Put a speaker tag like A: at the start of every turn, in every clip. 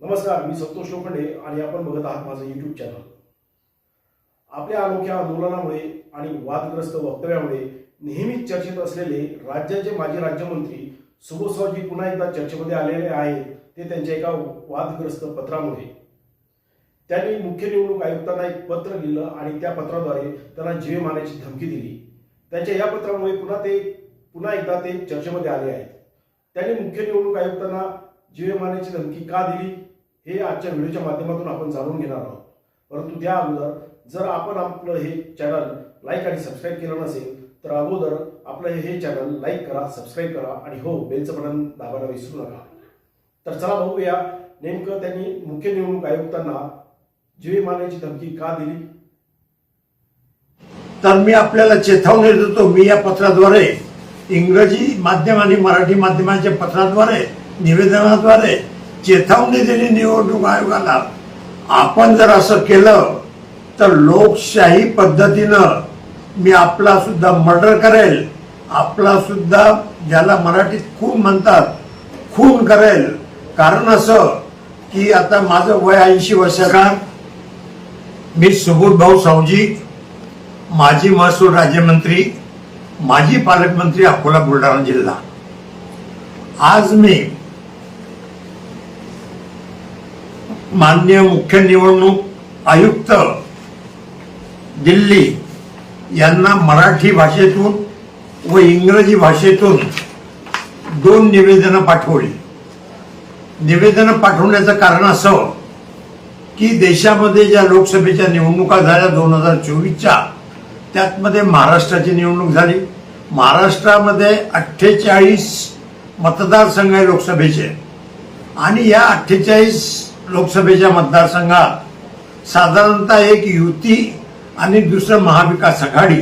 A: नमस्कार मी संतोष लोखंडे आणि आपण बघत आहात माझं युट्यूब चॅनल आपल्या अनोख्या आंदोलनामुळे आणि वादग्रस्त वक्तव्यामुळे नेहमीच चर्चेत असलेले राज्याचे माजी राज्यमंत्री सुबोधरावजी पुन्हा एकदा चर्चेमध्ये आलेले आहेत ते त्यांच्या एका वादग्रस्त पत्रामुळे. त्यांनी मुख्य निवडणूक आयुक्तांना एक पत्र लिहिलं आणि त्या पत्राद्वारे त्यांना जीवे मारण्याची धमकी दिली. त्यांच्या या पत्रामुळे पुन्हा ते पुन्हा एकदा ते चर्चेमध्ये आले आहेत. त्यांनी मुख्य निवडणूक आयुक्तांना जीवे मारण्याची धमकी का दिली? हे आजच्या व्हिडिओच्या माध्यमातून आपण जाणून घेणार आहोत. परंतु त्या अगोदर जर आपण आपलं हे चॅनल लाईक आणि सबस्क्राईब केलं नसेल तर अगोदर आपलं हे चॅनल लाईक करा सबस्क्राईब करा आणि हो बेलचं बटन दाबायला विसरू नका. तर चला बघूया नेमकं त्यांनी मुख्य निवडणूक आयुक्तांना जीवे मारण्याची धमकी का दिली?
B: तर मी आपल्याला चेतावणी देतो मी या पत्राद्वारे इंग्रजी माध्यम आणि मराठी माध्यमाच्या पत्राद्वारे निवेदनाद्वारे चेतावणी दिली निवडणूक आयोगाला. आपण जर असं केलं तर लोकशाही पद्धतीनं मी आपला सुद्धा मर्डर करेल आपला सुद्धा ज्याला मराठीत खून म्हणतात खून करेल. कारण असं की आता माझं वय ऐंशी वर्षाचा मी सुबोध भाऊ सावजी माजी महसूल राज्यमंत्री माजी पालकमंत्री अकोला बुलढाणा जिल्हा. आज मी माननीय मुख्य निवडणूक आयुक्त दिल्ली यांना मराठी भाषेतून व इंग्रजी भाषेतून दोन निवेदनं पाठवली. निवेदनं पाठवण्याचं कारण असं की देशामध्ये ज्या लोकसभेच्या निवडणुका झाल्या दोन हजार चोवीसच्या त्यातमध्ये महाराष्ट्राची निवडणूक झाली. महाराष्ट्रामध्ये अठ्ठेचाळीस मतदारसंघ आहे लोकसभेचे. आणि या अठ्ठेचाळीस लोकसभेच्या मतदारसंघात साधारणतः एक युती आणि दुसरं महाविकास आघाडी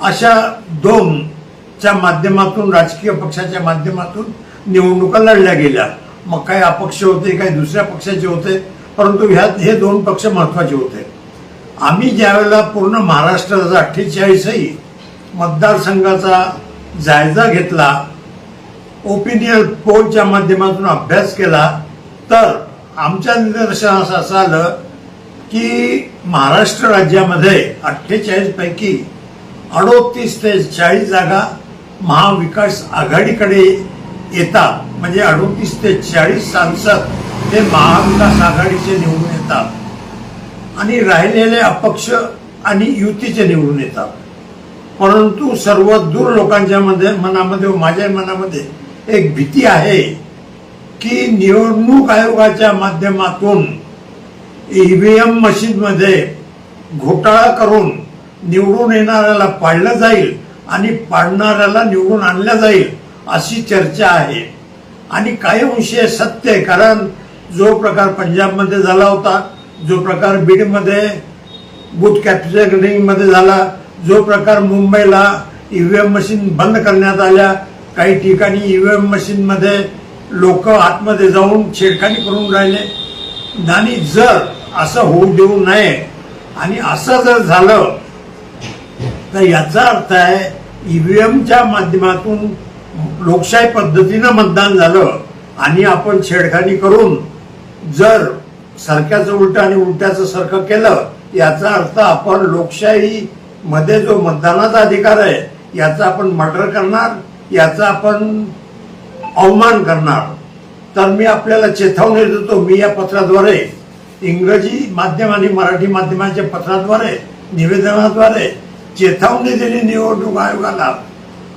B: अशा दोनच्या माध्यमातून राजकीय पक्षाच्या माध्यमातून निवडणुका लढल्या गेल्या. मग काही अपक्ष होते काही दुसऱ्या पक्षाचे होते परंतु ह्यात हे दोन पक्ष महत्त्वाचे होते. आम्ही ज्यावेळेला पूर्ण महाराष्ट्राचा अठ्ठेचाळीसही मतदारसंघाचा जायजा घेतला ओपिनियन पोलच्या माध्यमातून अभ्यास केला तर आमच्या निदर्शनास असं आलं की महाराष्ट्र राज्यामध्ये अठ्ठेचाळीस पैकी अडोतीस ते चाळीस जागा महाविकास आघाडीकडे येतात. म्हणजे अडोतीस ते चाळीस सांसद हे महाविकास आघाडीचे निवडून येतात. आणि राहिलेले अपक्ष आणि युतीचे निवडून येतात. परंतु सर्व दूर लोकांच्या मध्ये मनामध्ये व माझ्या मनामध्ये एक भीती आहे की निवडणूक आयोगाच्या माध्यमातून ईव्हीएम मशीनमध्ये घोटाळा करून निवडून येणाऱ्याला पाडलं जाईल आणि पाडणाऱ्याला निवडून आणलं जाईल अशी चर्चा आहे. आणि काही विषय सत्य आहे कारण जो प्रकार पंजाबमध्ये झाला होता जो प्रकार बीडमध्ये बूथ कॅप्चरिंग झाला जो प्रकार मुंबईला ईव्हीएम मशीन बंद करण्यात आल्या काही ठिकाणी ईव्हीएम एममध्ये लोक आतमध्ये जाऊन छेडखानी करून राहिले. आणि जर असं होऊ देऊ नये आणि असं जर झालं तर याचा अर्थ आहे ईव्हीएमच्या माध्यमातून लोकशाही पद्धतीनं मतदान झालं आणि आपण छेडखानी करून जर सरक्याचं उलट आणि उलट्याचं सारखं केलं याचा अर्थ आपण लोकशाही मध्ये जो मतदानाचा अधिकार आहे याचा आपण मर्डर करणार याचा आपण अवमान करणार. तर मी आपल्याला चेतावणी देतो मी या पत्राद्वारे इंग्रजी माध्यम आणि मराठी माध्यमाच्या पत्राद्वारे निवेदनाद्वारे चेतावणी दिली निवडणूक आयोगाला.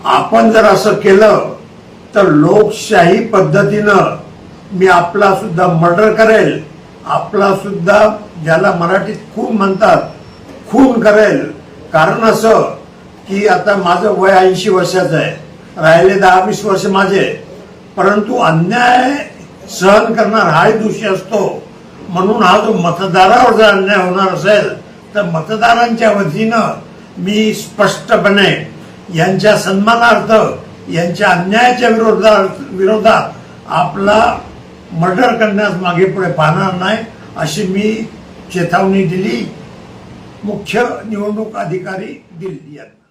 B: आपण जर असं केलं तर लोकशाही पद्धतीनं मी आपला सुद्धा मर्डर करेल आपला सुद्धा ज्याला मराठीत खून म्हणतात खून करेल. कारण असं की आता माझं वय ऐंशी वर्षाचं आहे. राहिले दहा वीस वर्ष माझे. परंतु अन्याय सहन करणार हाही दोषी असतो. म्हणून हा जो मतदारावर जर अन्याय होणार असेल तर मतदारांच्या वतीनं मी स्पष्टपणे यांच्या सन्मानार्थ यांच्या अन्यायाच्या विरोधात विरोधात आपला मर्डर करण्यास मागे पुढे पाहणार नाही अशी मी चेतावणी दिली. मुख्य निवडणूक अधिकारी दिल्ली यांना.